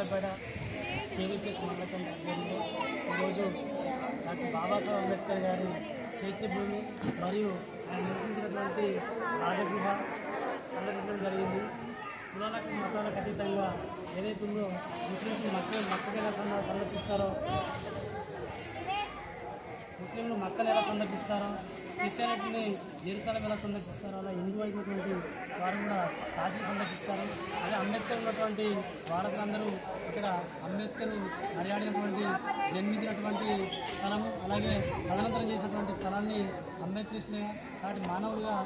Narsulapeta KVPS మండలం ఆధ్వర్యంలో ఈరోజు డాక్టర్ బాబాసాహెబ్ అంబేద్కర్ గారి చైత్యభూమి మరియు ఆయన నివసించినటువంటి రాజగృహ సందర్శించడం జరిగింది. కులాలకు మతాలకు అతీతంగా ఏదైతే ఉందో ముస్లింస్ మక్క మక్కలు ఎలా సందర్శిస్తారో ముస్లింలు మక్కలు ఎలా సందర్శిస్తారో క్రిస్టియానిటీని జెరూసలం ఎలా సందర్శిస్తారో అలా హిందూ అయినటువంటి వారు కూడా కాశీ సందర్శిస్తారు. అదే అంబేద్కర్ ఉన్నటువంటి వారసులందరూ ఇక్కడ అంబేద్కర్ నడియాడినటువంటి జన్మించినటువంటి స్థలము అలాగే తదనంతరం చేసినటువంటి స్థలాన్ని అంబేద్కర్ సాటి మానవుడిగా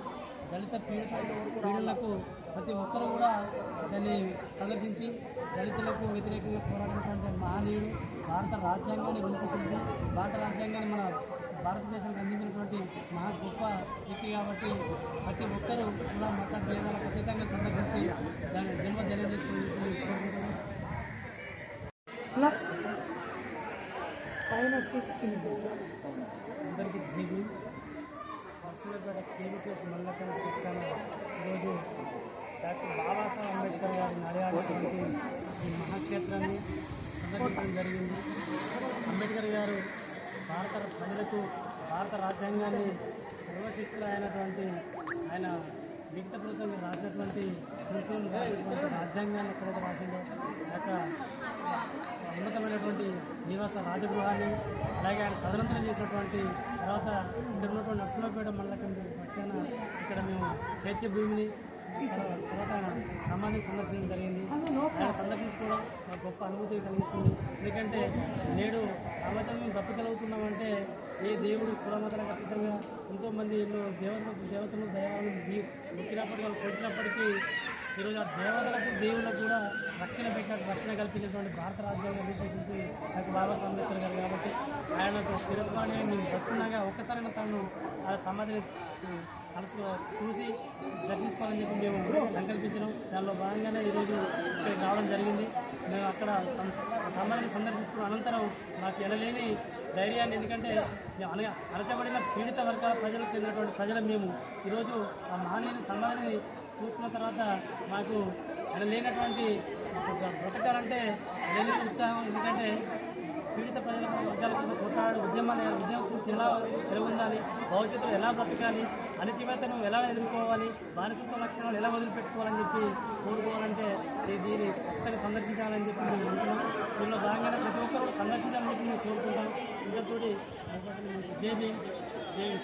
దళిత పీడిత పీడలకు ప్రతి ఒక్కరూ కూడా దాన్ని సందర్శించి దళితులకు వ్యతిరేకంగా పోరాడినటువంటి మహనీయుడు భారత రాజ్యాంగాన్ని రూపొందించి భారత రాజ్యాంగాన్ని మన భారతదేశానికి అందించినటువంటి మహా గొప్ప వ్యక్తి కాబట్టి ప్రతి ఒక్కరూ కూడా మత భేదాలకు అతీతంగా సందర్శించి దాని జన్మ తెలియజేసుకుని కోరుకుంటున్నాను పైన తీసుకుంది అందరికీ జీవి నర్సులపేట కేవీపీఎస్ మండలం పక్షాన ఈరోజు డాక్టర్ బాబాసాహెబ్ అంబేద్కర్ గారి నడయాడినటువంటి ఈ మహాక్షేత్రాన్ని సందర్శించడం జరిగింది. అంబేద్కర్ గారు భారత ప్రజలకు భారత రాజ్యాంగాన్ని సర్వశక్తులు అయినటువంటి ఆయన లిఖితపూర్వకంగా రాసినటువంటి ప్రభుత్వం రాజ్యాంగాన్ని ఎక్కడైతే రాసిందో యొక్క ఉన్నతమైనటువంటి నివాస రాజగృహాన్ని అలాగే ఆయన తదనంతరం చేసినటువంటి తర్వాత ఇక్కడ ఉన్నటువంటి నక్సలపేట మండలం పక్షాన ఇక్కడ మేము చైత్య భూమిని తర్వాత ఆయన సమాధిని సందర్శించడం జరిగింది. ఆయన సందర్శించుకోవడం నాకు గొప్ప అనుభూతి కలిగిస్తుంది. ఎందుకంటే నేడు సమాజం మేము బ్రతకగలుగుతున్నామంటే ఏ దేవుడు కులమతలకు అతీతంగా ఎంతోమంది ఎన్నో దేవతలకు దేవతలు దైవాలను మొక్కినప్పటికీ వాళ్ళు కొట్టినప్పటికీ ఈరోజు ఆ దేవతలకు దేవుళ్ళకు కూడా రక్షణ పెట్టిన రక్షణ కల్పించినటువంటి భారత రాజ్యాంగం విశ్వసించి నాకు బాబాసాహెబ్ అంబేద్కర్ గారు కాబట్టి ఆయనకు చిరస్మరణీయ మేము బతున్నాగా ఒక్కసారైనా తను ఆ సమాధిని కలుసు చూసి దర్శించుకోవాలని చెప్పి మేము సంకల్పించడం దానిలో భాగంగానే ఈరోజు ఇక్కడికి రావడం జరిగింది. మేము అక్కడ సం- సందర్శించుకున్న అనంతరం మాకు ఎనలేని ధైర్యాన్ని ఎందుకంటే మేము అనగా అణచబడిన పీడిత వర్గాల ప్రజలకు చెందినటువంటి ప్రజలు మేము ఈరోజు ఆ మహనీయుని సమాధిని చూసుకున్న తర్వాత మాకు ఆయన లేనటువంటి బ్రతకాలంటే లేని ఉత్సాహం ఎందుకంటే పీడిత ప్రజల వర్గాల కోసం కొట్టాడు ఉద్యమాలు ఉద్యమ స్ఫూర్తి ఎలా పెరుగుండాలి భవిష్యత్తులో ఎలా బ్రతకాలి అణచివేతను ఎలా ఎదుర్కోవాలి బానిసత్వ లక్షణాలు ఎలా వదిలిపెట్టుకోవాలని చెప్పి కోరుకోవాలంటే దీన్ని ఖచ్చితంగా సందర్శించాలని చెప్పి మేము అనుకున్నాం దీనిలో భాగంగానే ప్రతి ఒక్కరు కూడా సందర్శించాలని చెప్పి మేము కోరుకుంటాం ఇంతతోటి జేబీ జేబీ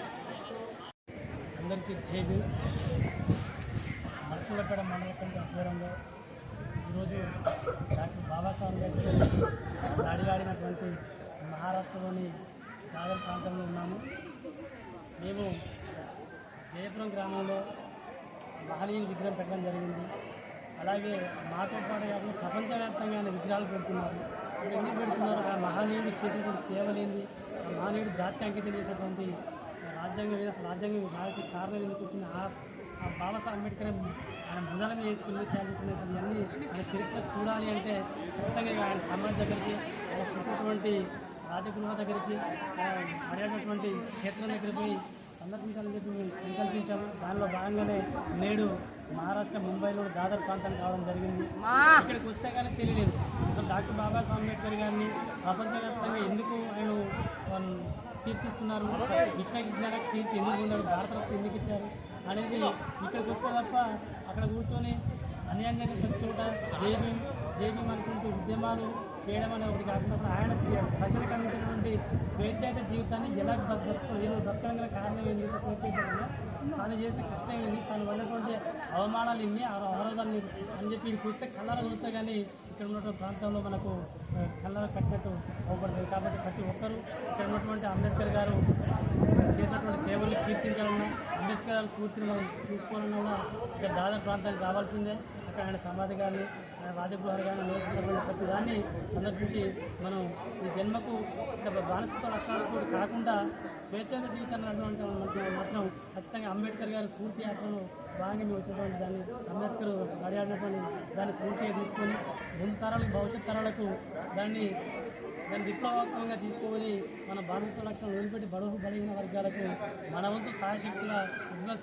అందరికీ జేబీ నరసింహపేట మండల కమిటీ ఆధ్వర్యంలో ఈరోజు డాక్టర్ బాబాసాహెబ్ అంబేద్కర్ నడిగాడినటువంటి మహారాష్ట్రలోని సాగర్ ప్రాంతంలో ఉన్నాము. మేము జయపురం గ్రామంలో మహనీయుని విగ్రహం పెట్టడం జరిగింది. అలాగే మాతో పాటు కాకుండా ప్రపంచవ్యాప్తంగా ఆయన విగ్రహాలు పెడుతున్నారు. ఎందుకు పెడుతున్నారు? ఆ మహనీయుడు చేసినటువంటి సేవలేంది ఆ మహనీయుడు జాతి అంకితం చేసినటువంటి రాజ్యాంగం మీద రాజ్యాంగం రాజకీయ కారణం ఎందుకు వచ్చిన ఆ ఆ బాబాసాహెబ్ అంబేద్కర్ ఆయన భుజాల మీద వేసుకుని చేయాలనుకునే ఇవన్నీ ఆయన చరిత్ర చూడాలి అంటే ఖచ్చితంగా ఆయన సమాజ్ దగ్గరికి ఆయన పుట్టినటువంటి రాజగృహ దగ్గరికి పడేటటువంటి క్షేత్రం దగ్గరికి పోయి సందర్శించాలని చెప్పి మేము సంకల్పించాము దానిలో భాగంగానే నేడు మహారాష్ట్ర ముంబైలో దాదర్ ప్రాంతానికి రావడం జరిగింది. ఇక్కడికి వస్తే కానీ తెలియలేదు. అసలు డాక్టర్ బాబాసాహెబ్ అంబేద్కర్ గారిని ప్రపంచవ్యాప్తంగా ఎందుకు ఆయన కీర్తిస్తున్నారు. విశ్వ విజ్ఞాన కీర్తి ఎందుకు ఉన్నారు భారతరత్న ఎందుకు ఇచ్చారు? అనేది ఇక్కడికి వస్తే తప్ప అక్కడ కూర్చొని అన్యాయంగా జరిగిన చోట జేబీ జేబీ అనుకుంటూ ఉద్యమాలు చేయడం అనే ఒకటి కాకుండా ఆయన ప్రజలకు అందించినటువంటి స్వేచ్ఛాయుత జీవితాన్ని ఎలా బ్రతకడం గల కారణం ఏంటి స్వేచ్ఛాయుతంగా తాను చేసిన కష్టం ఏంది? తను ఉన్నటువంటి అవమానాలు ఇన్ని ఆ అవరోధాలు అని చెప్పి ఇది చూస్తే కళ్ళలో చూస్తే కానీ ఇక్కడ ఉన్నటువంటి ప్రాంతంలో మనకు ఆ, కట్టినట్టు అవపడుతుంది కాబట్టి ప్రతి ఒక్కరూ ఇక్కడ ఉన్నటువంటి అంబేద్కర్ గారు చేసినటువంటి సేవలు కీర్తించాలన్నా అంబేద్కర్ గారి స్ఫూర్తిని మనం చూసుకోవాలన్నా కూడా ఇక్కడ దాదాపు ప్రాంతానికి రావాల్సిందే. అక్కడ ఆయన సమాధి కానీ రాజగృహాలు కానీ నివసించినటువంటి ప్రతి దాన్ని సందర్శించి మనం ఈ జన్మకు బానిసత్వ లక్షణాలతో కాకుండా స్వేచ్ఛాయుత జీవితాన్ని అటువంటి మాత్రం ఖచ్చితంగా అంబేద్కర్ గారి స్ఫూర్తి యాత్రలో భాగంగా మేము వచ్చినటువంటి దాన్ని అంబేద్కర్ నడియాడినటువంటి దాన్ని స్ఫూర్తిగా తీసుకొని ముందు తరాలకు భవిష్యత్ తరాలకు దాన్ని దాన్ని విప్లవాత్మకంగా తీసుకొని మన బాధిత లక్షణం వదిలిపెట్టి బడుగు బలిగిన వర్గాలకు మన వంతు సాయశక్తుల ఉద్యమ